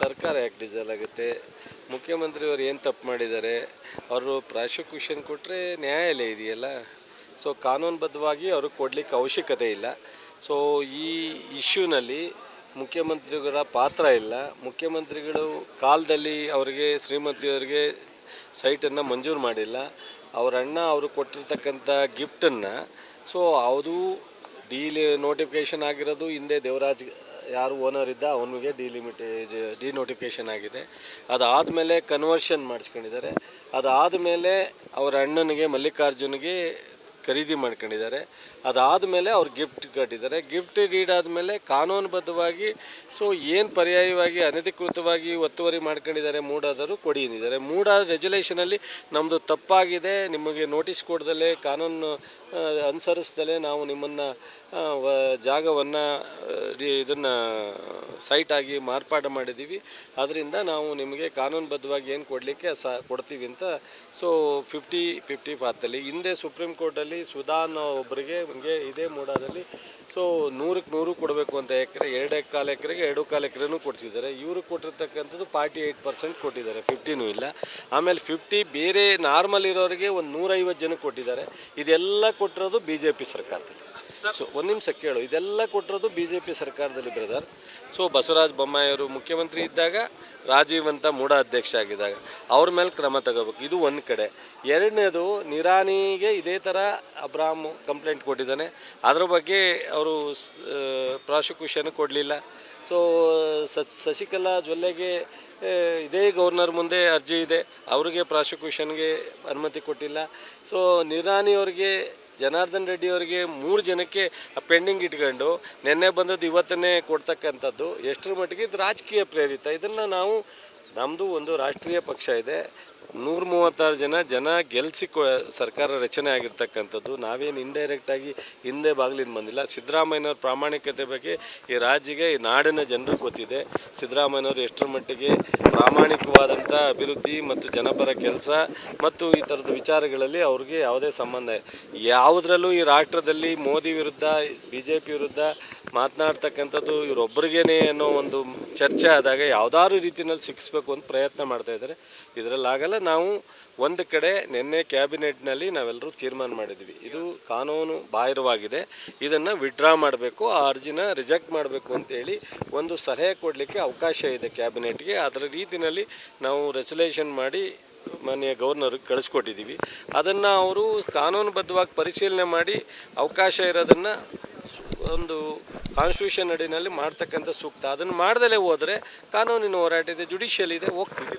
ಸರ್ಕಾರ ಯಾಕೆ ಡಿಸಲ್ ಆಗುತ್ತೆ ಮುಖ್ಯಮಂತ್ರಿಯವರು ಏನು ತಪ್ಪು ಮಾಡಿದ್ದಾರೆ? ಅವರು ಪ್ರಾಸಿಕ್ಯೂಷನ್ ಕೊಟ್ಟರೆ ನ್ಯಾಯಾಲಯ ಇದೆಯಲ್ಲ? ಸೊ ಕಾನೂನುಬದ್ಧವಾಗಿ ಅವ್ರಿಗೆ ಕೊಡಲಿಕ್ಕೆ ಅವಶ್ಯಕತೆ ಇಲ್ಲ. ಸೊ ಈ ಇಶ್ಯೂನಲ್ಲಿ ಮುಖ್ಯಮಂತ್ರಿಗಳ ಪಾತ್ರ ಇಲ್ಲ. ಮುಖ್ಯಮಂತ್ರಿಗಳು ಕಾಲದಲ್ಲಿ ಅವರಿಗೆ ಶ್ರೀಮತಿಯವರಿಗೆ ಸೈಟನ್ನು ಮಂಜೂರು ಮಾಡಿಲ್ಲ. ಅವರ ಅಣ್ಣ ಅವರು ಕೊಟ್ಟಿರ್ತಕ್ಕಂಥ ಗಿಫ್ಟನ್ನು, ಸೊ ಅದು ಡೀಲ್ ನೋಟಿಫಿಕೇಷನ್ ಆಗಿರೋದು ಹಿಂದೆ ದೇವರಾಜ್ ಯಾರು ಓನರ್ ಇದ್ದ ಅವನಿಗೆ ಡಿಲಿಮಿಟ್ ಡಿನೋಟಿಫಿಕೇಷನ್ ಆಗಿದೆ. ಅದಾದಮೇಲೆ ಕನ್ವರ್ಷನ್ ಮಾಡಿಸ್ಕೊಂಡಿದ್ದಾರೆ. ಅದಾದಮೇಲೆ ಅವರ ಅಣ್ಣನಿಗೆ, ಮಲ್ಲಿಕಾರ್ಜುನಿಗೆ ಖರೀದಿ ಮಾಡ್ಕೊಂಡಿದ್ದಾರೆ. ಅದಾದಮೇಲೆ ಅವ್ರು ಗಿಫ್ಟ್ ಕಟ್ಟಿದ್ದಾರೆ. ಗಿಫ್ಟ್ ಡೀಡ್ ಆದಮೇಲೆ ಕಾನೂನುಬದ್ಧವಾಗಿ ಸೊ ಏನು ಪರ್ಯಾಯವಾಗಿ, ಅನಧಿಕೃತವಾಗಿ ಒತ್ತುವರಿ ಮಾಡ್ಕೊಂಡಿದ್ದಾರೆ ಮೂಡಾದರು ಕೊಡಿ ಎಂದಿದ್ದಾರೆ ಮೂಡಾದ ರೆಜುಲೇಷನಲ್ಲಿ ನಮ್ಮದು ತಪ್ಪಾಗಿದೆ. ನಿಮಗೆ ನೋಟಿಸ್ ಕೊಡ್ದಲೇ ಕಾನೂನು ಅನುಸರಿಸ್ದಲೇ ನಾವು ನಿಮ್ಮನ್ನು ಜಾಗವನ್ನು ಇದನ್ನು ಸೈಟಾಗಿ ಮಾರ್ಪಾಡು ಮಾಡಿದ್ದೀವಿ. ಅದರಿಂದ ನಾವು ನಿಮಗೆ ಕಾನೂನುಬದ್ಧವಾಗಿ ಏನು ಕೊಡಲಿಕ್ಕೆ ಸ ಕೊಡ್ತೀವಿ ಅಂತ ಸೊ ಫಿಫ್ಟಿ ಫಿಫ್ಟಿ ಫಾತಲ್ಲಿ ಹಿಂದೆ ಸುಪ್ರೀಂ ಕೋರ್ಟಲ್ಲಿ ಸುಧಾ ಅನ್ನೋ ಒಬ್ಬರಿಗೆ ಹಂಗೆ ಇದೇ ಮೂಡಾದಲ್ಲಿ ಸೊ ನೂರಕ್ಕೆ ನೂರು ಕೊಡಬೇಕು ಅಂತ ಎಕರೆ, ಎರಡು ಕಾಲು ಎಕರೆಗೆ ಎರಡು ಕಾಲು ಎಕರೆನೂ ಕೊಡಿಸಿದ್ದಾರೆ. ಇವರು ಕೊಟ್ಟಿರ್ತಕ್ಕಂಥದ್ದು ಫಾರ್ಟಿ ಏಯ್ಟ್ ಪರ್ಸೆಂಟ್ ಕೊಟ್ಟಿದ್ದಾರೆ ಫಿಫ್ಟಿನೂ ಇಲ್ಲ. ಆಮೇಲೆ ಫಿಫ್ಟಿ ಬೇರೆ ನಾರ್ಮಲ್ ಇರೋರಿಗೆ ಒಂದು ನೂರೈವತ್ತು ಜನಕ್ಕೆ ಕೊಟ್ಟಿದ್ದಾರೆ. ಇದೆಲ್ಲ ಕೊಟ್ಟಿರೋದು ಬಿ ಜೆ ಪಿ ಸರ್ಕಾರದಲ್ಲಿ. ಸೊ ಒಂದು ನಿಮಿಷ ಕೇಳು. ಇದೆಲ್ಲ ಕೊಟ್ಟಿರೋದು ಬಿ ಜೆ ಪಿ ಸರ್ಕಾರದಲ್ಲಿ ಬ್ರದರ್ ಸೊ ಬಸವರಾಜ ಬೊಮ್ಮಾಯಿಯವರು ಮುಖ್ಯಮಂತ್ರಿ ಇದ್ದಾಗ ರಾಜೀವ್ ಅಂತ ಮೂಢ ಅಧ್ಯಕ್ಷ ಆಗಿದ್ದಾಗ, ಅವ್ರ ಮೇಲೆ ಕ್ರಮ ತಗೋಬೇಕು. ಇದು ಒಂದು ಕಡೆ. ಎರಡನೇದು, ನಿರಾನಿಗೆ ಇದೇ ಥರ ಅಬ್ರಾಮ್ ಕಂಪ್ಲೇಂಟ್ ಕೊಟ್ಟಿದ್ದಾನೆ. ಅದ್ರ ಬಗ್ಗೆ ಅವರು ಪ್ರಾಸಿಕ್ಯೂಷನ್ ಕೊಡಲಿಲ್ಲ. ಸೊ, ಶಶಿಕಲಾ ಜೊಲ್ಲೆಗೆ ಇದೇ ಗವರ್ನರ್ ಮುಂದೆ ಅರ್ಜಿ ಇದೆ. ಅವ್ರಿಗೆ ಪ್ರಾಸಿಕ್ಯೂಷನ್ಗೆ ಅನುಮತಿ ಕೊಟ್ಟಿಲ್ಲ. ಸೊ ನಿರಾನಿಯವ್ರಿಗೆ ಜನಾರ್ದನ್ ರೆಡ್ಡಿ ಅವರಿಗೆ ಮೂರು ಜನಕ್ಕೆ ಪೆಂಡಿಂಗ್ ಇಟ್ಕೊಂಡು ನಿನ್ನೆ ಬಂದದ್ದು ಇವತ್ತನ್ನೇ ಕೊಡ್ತಕ್ಕಂಥದ್ದು. ಎಷ್ಟರ ಮಟ್ಟಿಗೆ ಇದು ರಾಜಕೀಯ ಪ್ರೇರಿತ. ಇದನ್ನು ನಾವು ನಮ್ಮದು ಒಂದು ರಾಷ್ಟ್ರೀಯ ಪಕ್ಷ ಇದೆ. ನೂರ ಮೂವತ್ತಾರು ಜನ ಜನ ಗೆಲ್ಲಿಸಿ ಸರ್ಕಾರ ರಚನೆ ಆಗಿರ್ತಕ್ಕಂಥದ್ದು. ನಾವೇನು ಇಂಡೈರೆಕ್ಟಾಗಿ ಹಿಂದೆ ಬಾಗಿಲಿಂದ ಬಂದಿಲ್ಲ. ಸಿದ್ದರಾಮಯ್ಯನವ್ರ ಪ್ರಾಮಾಣಿಕತೆ ಬಗ್ಗೆ ಈ ರಾಜ್ಯಗೆ ಈ ನಾಡಿನ ಜನರು ಗೊತ್ತಿದೆ. ಸಿದ್ದರಾಮಯ್ಯನವರು ಎಷ್ಟರ ಮಟ್ಟಿಗೆ ಪ್ರಾಮಾಣಿಕವಾದಂಥ ಅಭಿವೃದ್ಧಿ ಮತ್ತು ಜನಪರ ಕೆಲಸ ಮತ್ತು ಈ ಥರದ ವಿಚಾರಗಳಲ್ಲಿ ಅವ್ರಿಗೆ ಯಾವುದೇ ಸಂಬಂಧ ಯಾವುದರಲ್ಲೂ ಈ ರಾಷ್ಟ್ರದಲ್ಲಿ ಮೋದಿ ವಿರುದ್ಧ ಬಿ ವಿರುದ್ಧ ಮಾತನಾಡ್ತಕ್ಕಂಥದ್ದು ಇವರೊಬ್ಬರಿಗೇನೆ ಅನ್ನೋ ಒಂದು ಚರ್ಚೆ ಆದಾಗ ಯಾವುದಾದ್ರು ರೀತಿಯಲ್ಲಿ ಸಿಕ್ಕಿಸ್ಬೇಕು ಅಂತ ಪ್ರಯತ್ನ ಮಾಡ್ತಾ ಇದ್ದಾರೆ. ಇದರಲ್ಲಾಗಲ್ಲ ನಾವು ಒಂದು ಕಡೆ ನಿನ್ನೆ ಕ್ಯಾಬಿನೆಟ್ನಲ್ಲಿ ನಾವೆಲ್ಲರೂ ತೀರ್ಮಾನ ಮಾಡಿದ್ವಿ. ಇದು ಕಾನೂನು ಬಾಹಿರವಾಗಿದೆ. ಇದನ್ನು ವಿಡ್ರಾ ಮಾಡಬೇಕು, ಆ ಅರ್ಜಿನ ರಿಜೆಕ್ಟ್ ಮಾಡಬೇಕು ಅಂತೇಳಿ ಒಂದು ಸಲಹೆ ಕೊಡಲಿಕ್ಕೆ ಅವಕಾಶ ಇದೆ ಕ್ಯಾಬಿನೆಟ್ಗೆ. ಅದರ ರೀತಿಯಲ್ಲಿ ನಾವು ರೆಸಲ್ಯೂಷನ್ ಮಾಡಿ ಮಾನ್ಯ ಗವರ್ನರ್ಗೆ ಕಳಿಸ್ಕೊಟ್ಟಿದ್ದೀವಿ. ಅದನ್ನು ಅವರು ಕಾನೂನುಬದ್ಧವಾಗಿ ಪರಿಶೀಲನೆ ಮಾಡಿ ಅವಕಾಶ ಇರೋದನ್ನು ಒಂದು ಕಾನ್ಸ್ಟಿಟ್ಯೂಷನ್ ಅಡಿನಲ್ಲಿ ಮಾಡ್ತಕ್ಕಂಥ ಸೂಕ್ತ. ಅದನ್ನು ಮಾಡ್ದಲೇ ಹೋದರೆ ಕಾನೂನಿನ ಹೋರಾಟ ಇದೆ ಜುಡಿಷಿಯಲ್ ಇದೆ ಹೋಗ್ತೀವಿ.